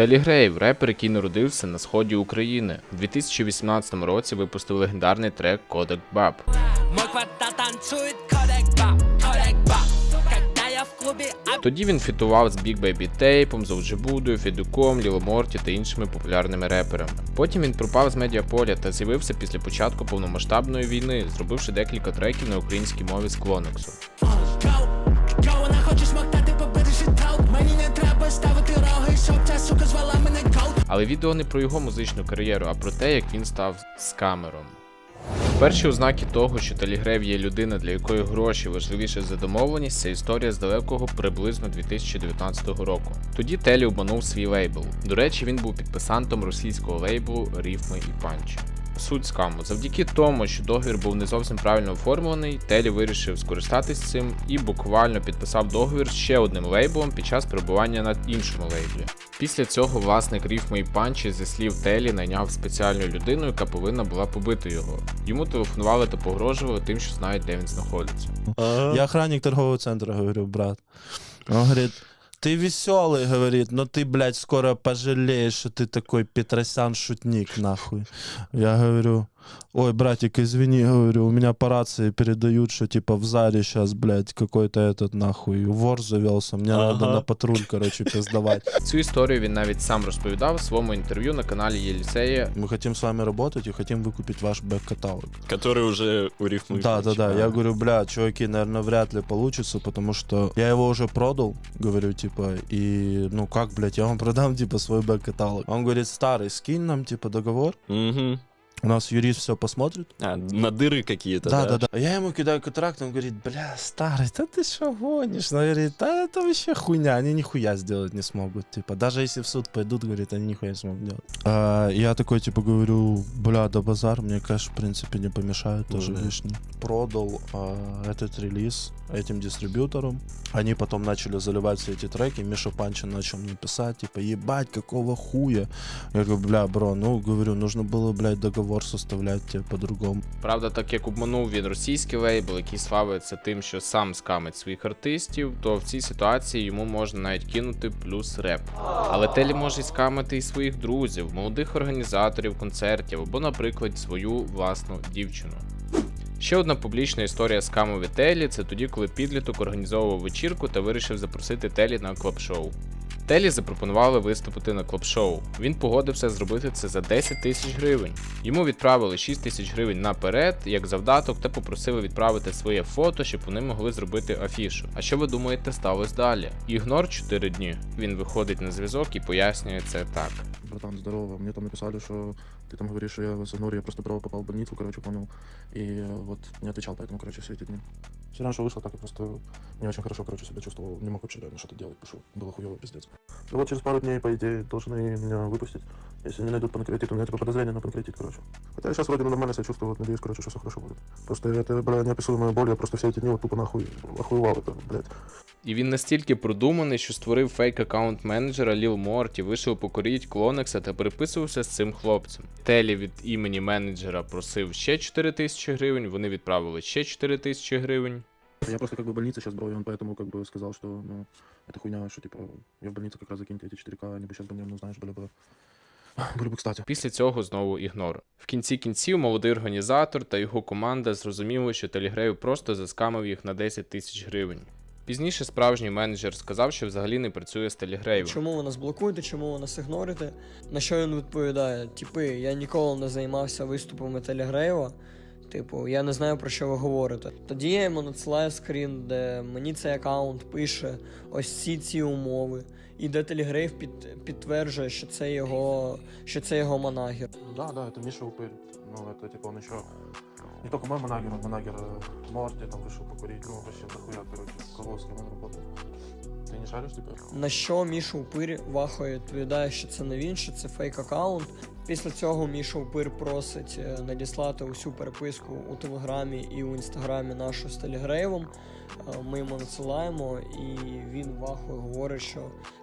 Телі Грейв, репер, який народився на сході України. У 2018 році випустив легендарний трек Кодек Баб. Тоді він фітував з Big Baby Tape, з Оуджебудою, Федуком, Ліло та іншими популярними реперами. Потім він пропав з медіаполя та з'явився після початку повномасштабної війни, зробивши декілька треків на українській мові з Клонексу. Але відео не про його музичну кар'єру, а про те, як він став скамером. Перші ознаки того, що Телігрев є людина, для якої гроші важливіше за домовленість, це історія з далекого приблизно 2019 року. Тоді Телі обманув свій лейбл. До речі, він був підписантом російського лейблу Ріфми і Панчі. Суть скаму. Завдяки тому, що договір був не зовсім правильно оформлений, Телі вирішив скористатись цим і буквально підписав договір ще одним лейблом під час перебування на іншому лейблі. Після цього власник Ріфми і Панчі, зі слів Телі, найняв спеціальну людину, яка повинна була побити його. Йому телефонували та погрожували тим, що знають, де він знаходиться. Я охранник торгового центра, говорю, брат. Он говорит, ты веселый, говорит, но ты, блядь, скоро пожалеешь, что ты такой Петросян-шутник, нахуй. Я говорю, ой, братик, извини, говорю, у меня по рации передают, что типа в Заре сейчас, блядь, какой-то этот, нахуй, вор завелся, мне надо Ага. на патруль, короче, пиздавать. Цю історію він навіть сам розповідав в своєму інтерв'ю на каналі Єлісея. Мы хотим с вами работать и хотим выкупить ваш бэк-каталог. Который уже у рифмы. Да, да, да. Я говорю, бля, чуваки, наверное, вряд ли получится, потому что я его уже продал, говорю, типа, и, ну как, блядь, я вам продам, типа, свой бэк-каталог. Он говорит, старый, скинь нам, типа, договор, Угу. у нас юрист все посмотрит. А, на дыры какие-то, Да, да, да. А Я ему кидаю контракт, он говорит, бля, старый, да ты что гонишь? Он говорит, да это вообще хуйня, они нихуя сделать не смогут, типа, даже если в суд пойдут, говорит, они нихуя не смогут делать. А, я такой, типа, говорю, бля, да базар, мне, конечно, в принципе, не помешает, Ну тоже да. лишний. Продал а, этот релиз этим дистрибьюторам, они потом начали заливать все эти треки, Миша Панчин начал мне писать, типа, ебать, какого хуя? Я говорю, бля, бро, ну, говорю, нужно было, блядь, договор составлять тебе по-другому. Правда, так як обманув він російський лейбл, який славиться тим, що сам скамить своїх артистів, то в цій ситуації йому можна навіть кинути плюс реп. Але Телі може скамити і своїх друзів, молодих організаторів концертів або, наприклад, свою власну дівчину. Ще одна публічна історія скаму від Телі це тоді, коли підліток організовував вечірку та вирішив запросити Телі на клаб-шоу. Телі запропонували виступити на клаб-шоу. Він погодився зробити це за 10 тисяч гривень. Йому відправили 6 тисяч гривень наперед, як завдаток, та попросили відправити своє фото, щоб вони могли зробити афішу. А що ви думаєте сталося далі? Ігнор 4 дні. Він виходить на зв'язок і пояснює це так. братан, здорово. Мне там написали, что ты там говоришь, что я вас игнорю, я просто право попал в больницу, короче, понял. И э, вот не отвечал, поэтому, короче, все эти дни. Все раньше вышло так, я просто не очень хорошо, короче, себя чувствовал. Не мог вообще реально что-то делать, пошел. Было хуево, пиздец. И вот через пару дней, по идее, должны меня выпустить. Если не найдут панкреатит, у меня типа подозрение на панкреатит, короче. Хотя я сейчас вроде ну, нормально себя чувствую, вот, надеюсь, короче, что все хорошо будет. Просто это, бля, неописуемая боль, я просто все эти дни вот тупо нахуй охуевал это, блядь. І він настільки продуманий, що створив фейк аккаунт менеджера Ліл Морті, вийшов покоріть Клонекса та переписувався з цим хлопцем. Телі від імені менеджера просив ще 4 тисячі гривень, вони відправили ще 4 тисячі гривень. Я просто как бы в больнице сейчас был, и он поэтому как бы сказал, что, ну, это хуйня, что, типа, я в больнице как раз закиньте эти 4К, они бы сейчас бы мне, ну, знаешь, были бы, были бы кстати. Після цього знову ігнор. В кінці кінців молодий організатор та його команда зрозуміли, що Телігрею просто заскамив їх на 10 тисяч гривень. Пізніше справжній менеджер сказав, що взагалі не працює з Телігреєм. Чому ви нас блокуєте, чому ви нас ігнорите? На що він відповідає? Типи, я ніколи не займався виступами Телегрейва. Типу, я не знаю про що ви говорите. Тоді я йому надсилаю скрін, де мені цей аккаунт пише ось ці ці умови, і де Телегрейв під, підтверджує, що це його, що це його манагер. Да, да, это Миша Упырь. Ну, это, типа, он еще не только мой манагер, он манагер э, Морти, там вышел покурить, ну, вообще дохуя, короче, кого с кем он работает. Ты не шаришь, типа? На що Міша Упир вахою відповідає, що це не він, що це фейк аккаунт. Після цього Міша Упир просить е, надіслати усю переписку у телеграмі і у інстаграмі нашу з Телегрейвом. Е, Ми йому надсилаємо, і він вахою говорить, що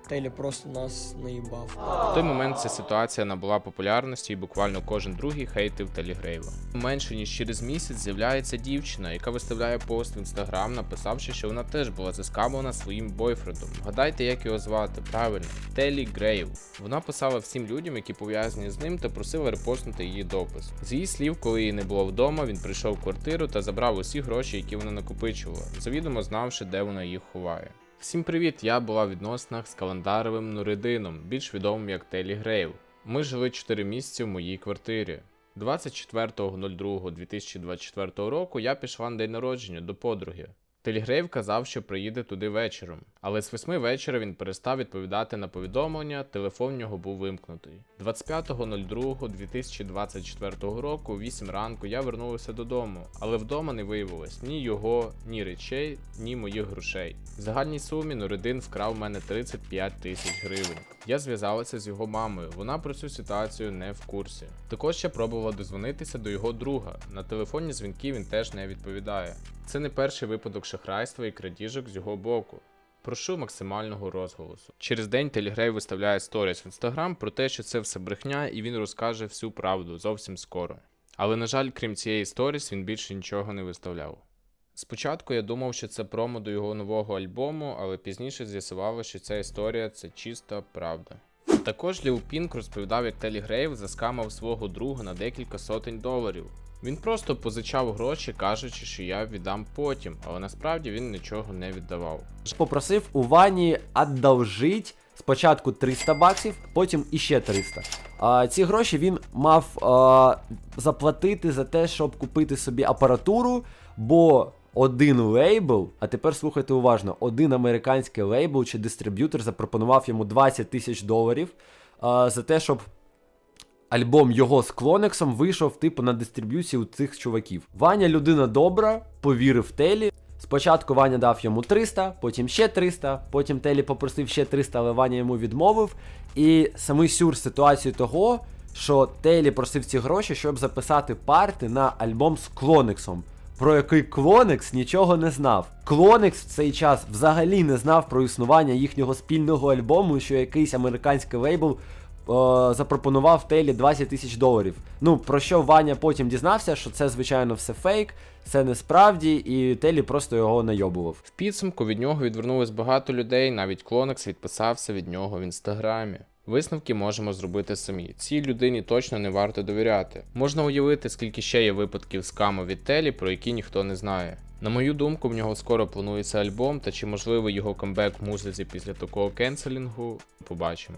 Телі просто нас наїбав. В той момент ця ситуація набула популярності, і буквально кожен другий хейтив Телігрейва. Менше ніж через місяць з'являється дівчина, яка виставляє пост в інстаграм, написавши, що вона теж була заскамлена своїм бойфрендом. Гадайте, як його звати? Правильно, Телі Грейв. Вона писала всім людям, які пов'язані з ним, та просила репостнути її допис. З її слів, коли її не було вдома, він прийшов в квартиру та забрав усі гроші, які вона накопичувала, завідомо знавши, де вона їх ховає. Всім привіт! Я була в відносинах з календаровим Нуридином, більш відомим як Телі Грейв. Ми жили 4 місяці в моїй квартирі. 24.02.2024 року я пішла на день народження до подруги. Телігрейв казав, що приїде туди вечором, але з 8 вечора він перестав відповідати на повідомлення, телефон в нього був вимкнутий. 25.02.2024 року, о 8 ранку, я вернулася додому, але вдома не виявилось ні його, ні речей, ні моїх грошей. В загальній сумі Нуридин вкрав в мене 35 тисяч гривень. Я зв'язалася з його мамою, вона про цю ситуацію не в курсі. Також я пробувала дозвонитися до його друга. На телефонні дзвінки він теж не відповідає. Це не перший випадок шахрайства і крадіжок з його боку. Прошу максимального розголосу. Через день Телегрей виставляє сторіс в інстаграм про те, що це все брехня, і він розкаже всю правду зовсім скоро. Але, на жаль, крім цієї сторіс, він більше нічого не виставляв. Спочатку я думав, що це промо до його нового альбому, але пізніше з'ясувалося, що ця історія це чиста правда. Також Ліл Пінк розповідав, як Телі Грейв заскамав свого друга на декілька сотень доларів. Він просто позичав гроші, кажучи, що я віддам потім, але насправді він нічого не віддавав. попросив у Вані одолжить спочатку 300 баксів, потім іще 300. А, ці гроші він мав а, заплатити за те, щоб купити собі апаратуру, бо один лейбл, а тепер слухайте уважно, один американський лейбл чи дистриб'ютор запропонував йому 20 тисяч доларів за те, щоб альбом його з Клонексом вийшов типу на дистриб'юцію цих чуваків. Ваня людина добра, повірив Телі. Спочатку Ваня дав йому 300, потім ще 300, потім Телі попросив ще 300, але Ваня йому відмовив. І самий сюр ситуацію того, що Телі просив ці гроші, щоб записати парти на альбом з Клонексом, про який Клонекс нічого не знав. Клонекс в цей час взагалі не знав про існування їхнього спільного альбому, що якийсь американський лейбл е, запропонував Телі 20 тисяч доларів. Ну, про що Ваня потім дізнався, що це, звичайно, все фейк, це не справді, і Телі просто його найобував. В підсумку від нього відвернулось багато людей, навіть Клонекс відписався від нього в інстаграмі. Висновки можемо зробити самі. Цій людині точно не варто довіряти. Можна уявити, скільки ще є випадків скаму від Телі, про які ніхто не знає. На мою думку, в нього скоро планується альбом, та чи можливий його камбек в музиці після такого кенселінгу, побачимо.